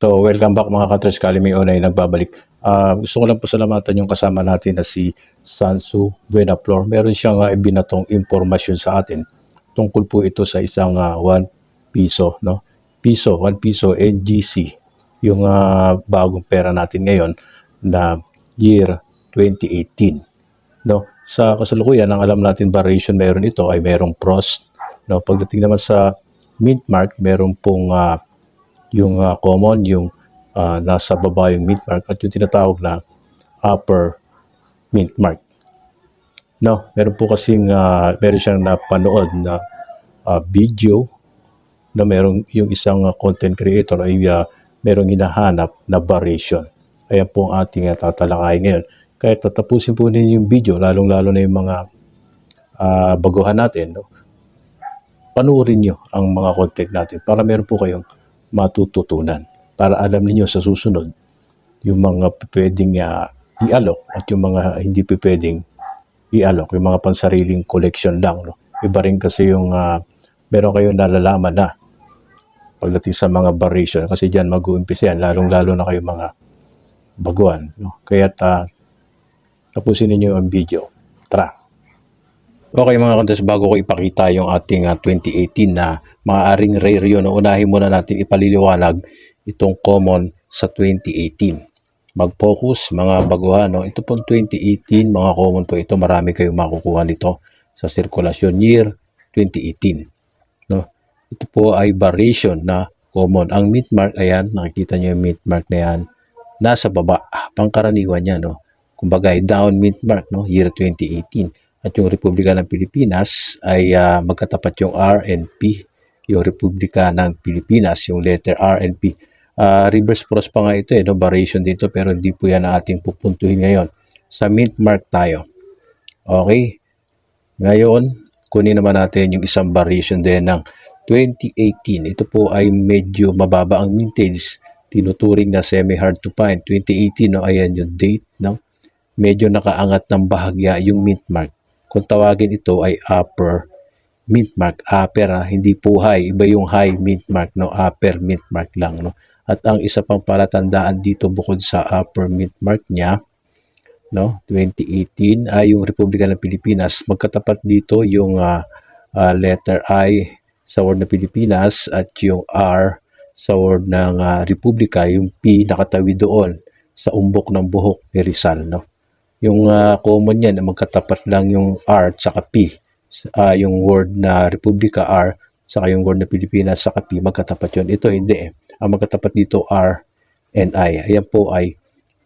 So, welcome back mga ka-Tres Kalimi Onay nagbabalik. Ah, gusto ko lang po salamatan yung kasama natin na si Sansu Buenaflor. Meron siyang uh, ibinatong impormasyon sa atin. Tungkol po ito sa isang 1 piso, no? Piso, 1 piso NGC. Yung ah, bagong pera natin ngayon na year 2018. No? Sa kasalukuyan, ang alam natin variation meron ito ay merong frost. No? Pagdating naman sa mint mark, meron pong ah, yung ah, common, yung ah, nasa baba yung mint mark at yung tinatawag na upper mint mark. No, meron po kasing ah, meron siyang napanood na ah, video na merong yung isang ah, content creator ay ah, merong hinahanap na variation. Ayan po ang ating uh, tatalakayin ngayon. Kaya tatapusin po ninyo yung video, lalong-lalo na yung mga ah, baguhan natin. No? Panuorin nyo ang mga content natin para meron po kayong matututunan. Para alam niyo sa susunod yung mga pwedeng ah, i-alok at yung mga hindi pwedeng i-alok, yung mga pansariling collection lang. No? Iba rin kasi yung ah, meron kayong nalalaman na pagdating sa mga variation kasi diyan mag-uumpisa yan, lalong-lalo na kayo mga baguhan. No? Kaya ta, tapusin ninyo ang video. Tara! Okay mga kontes, bago ko ipakita yung ating ah, 2018 na maaaring rare yun, unahin muna natin ipaliliwanag itong common sa 2018. Mag-focus mga baguhan. No? Ito pong 2018, mga common po ito, marami kayong makukuha nito sa sirkulasyon year 2018. No? Ito po ay variation na common. Ang mint mark, ayan, nakikita nyo yung mint mark na yan, nasa baba, pangkaraniwan yan. No? Kumbaga, down mint mark, no? year 2018 at yung Republika ng Pilipinas ay ah, magkatapat yung RNP, yung Republika ng Pilipinas, yung letter RNP. Ah, reverse cross pa nga ito, eh, no? variation dito pero hindi po yan ang ating pupuntuhin ngayon. Sa mint mark tayo. Okay? Ngayon, kunin naman natin yung isang variation din ng 2018. Ito po ay medyo mababa ang mintage. Tinuturing na semi-hard to find. 2018, no? ayan yung date. No? Medyo nakaangat ng bahagya yung mint mark kung tawagin ito ay upper mint mark. Upper ha, hindi po high. Iba yung high mint mark, no? Upper mint mark lang, no? At ang isa pang palatandaan dito bukod sa upper mint mark niya, no? 2018 ay yung Republika ng Pilipinas. Magkatapat dito yung ah, ah, letter I sa word na Pilipinas at yung R sa word ng ah, Republika, yung P nakatawid doon sa umbok ng buhok ni Rizal, no? Yung ah, common yan, magkatapat lang yung R at saka P. Ah, yung word na Republika R, saka yung word na Pilipinas saka P, magkatapat yun. Ito hindi eh. Ang magkatapat dito R and I. Ayan po ay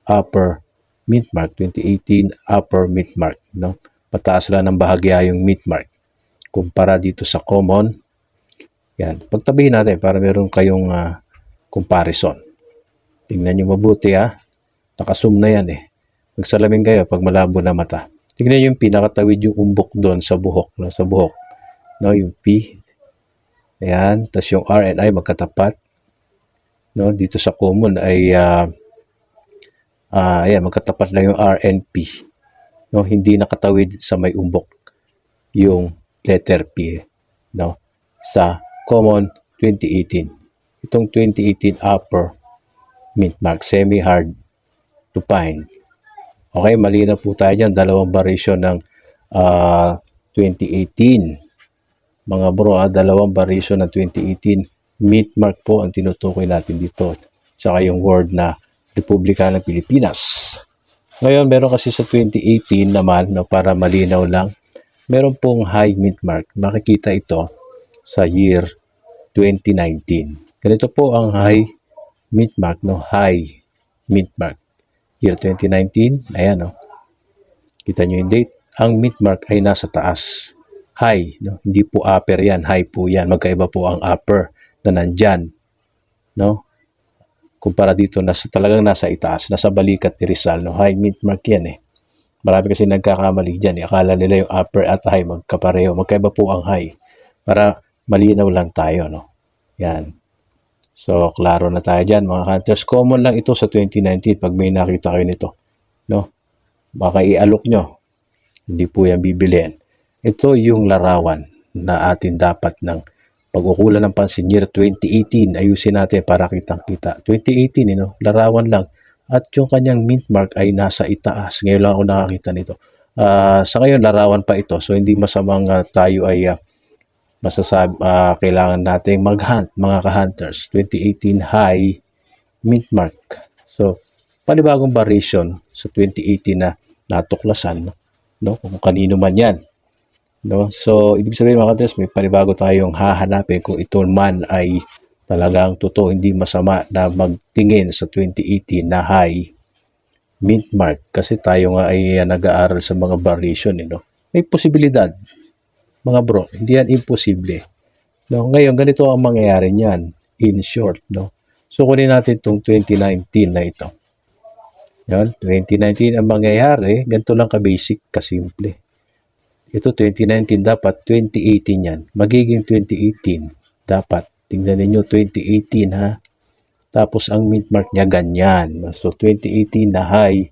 upper mint mark 2018 upper mint mark no pataas lang ng bahagya yung mint mark kumpara dito sa common yan pagtabihin natin para meron kayong ah, comparison tingnan nyo mabuti ha nakazoom na yan eh magsalamin kayo pag malabo na mata. Tignan yung pinakatawid yung umbok doon sa buhok, no, sa buhok. No, yung P. Ayan, tas yung R and I magkatapat. No, dito sa common ay ah ah, ayan, magkatapat lang yung R and P. No, hindi nakatawid sa may umbok yung letter P, no, sa common 2018. Itong 2018 upper mint mark semi hard to find Okay, mali na po tayo dyan. Dalawang variation ng ah, 2018. Mga bro, ah, dalawang variation ng 2018. Mint mark po ang tinutukoy natin dito. Tsaka yung word na Republika ng Pilipinas. Ngayon, meron kasi sa 2018 naman, no, para malinaw lang, meron pong high mint mark. Makikita ito sa year 2019. Ganito po ang high mint mark, no? High mint mark year 2019. Ayan, no? Kita nyo yung date. Ang mint mark ay nasa taas. High, no? Hindi po upper yan. High po yan. Magkaiba po ang upper na nandyan. No? Kumpara dito, nasa, talagang nasa itaas. Nasa balikat ni Rizal. No? High mint mark yan eh. Marami kasi nagkakamali dyan. Eh. Akala nila yung upper at high magkapareho. Magkaiba po ang high. Para malinaw lang tayo. No? Yan. So, klaro na tayo dyan mga hunters. Common lang ito sa 2019 pag may nakita kayo nito. No? Baka ialok nyo. Hindi po yan bibiliin. Ito yung larawan na atin dapat ng pag-ukulan ng pansin year 2018 ayusin natin para kitang kita 2018 you know, larawan lang at yung kanyang mint mark ay nasa itaas ngayon lang ako nakakita nito Ah, sa ngayon larawan pa ito so hindi masamang ah, tayo ay ah, masasab ah, kailangan nating mag-hunt mga ka-hunters 2018 high mint mark so panibagong variation sa 2018 na natuklasan no, kung kanino man yan No? So, ibig sabihin mga katres, may panibago tayong hahanapin kung ito man ay talagang totoo, hindi masama na magtingin sa 2018 na high mint mark kasi tayo nga ay uh, nag-aaral sa mga variation. Eh, no? May posibilidad, mga bro, hindi yan imposible. No? Ngayon, ganito ang mangyayari niyan, in short. No? So, kunin natin itong 2019 na ito. Yan, 2019 ang mangyayari, ganito lang ka-basic, kasimple. Ito 2019 dapat 2018 yan. Magiging 2018 dapat. Tingnan ninyo 2018 ha. Tapos ang mint mark niya ganyan. So 2018 na high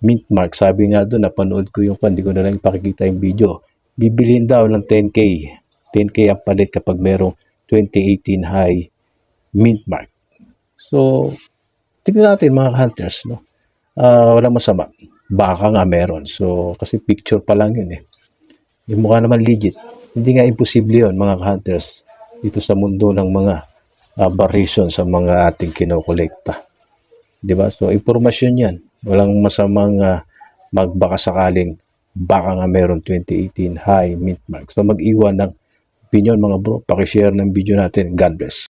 mint mark. Sabi nga doon napanood ko yung hindi ko na lang ipakikita yung video. Bibilhin daw ng 10k. 10k ang palit kapag merong 2018 high mint mark. So tingnan natin mga hunters no. Ah, walang masama. Baka nga meron. So kasi picture pa lang yun eh. Yung mukha naman legit. Hindi nga imposible yon mga hunters dito sa mundo ng mga uh, variation sa mga ating kinokolekta. Di ba? So, impormasyon yan. Walang masamang uh, magbaka sakaling baka nga meron 2018 high mint mark. So, mag-iwan ng opinion mga bro. Pakishare ng video natin. God bless.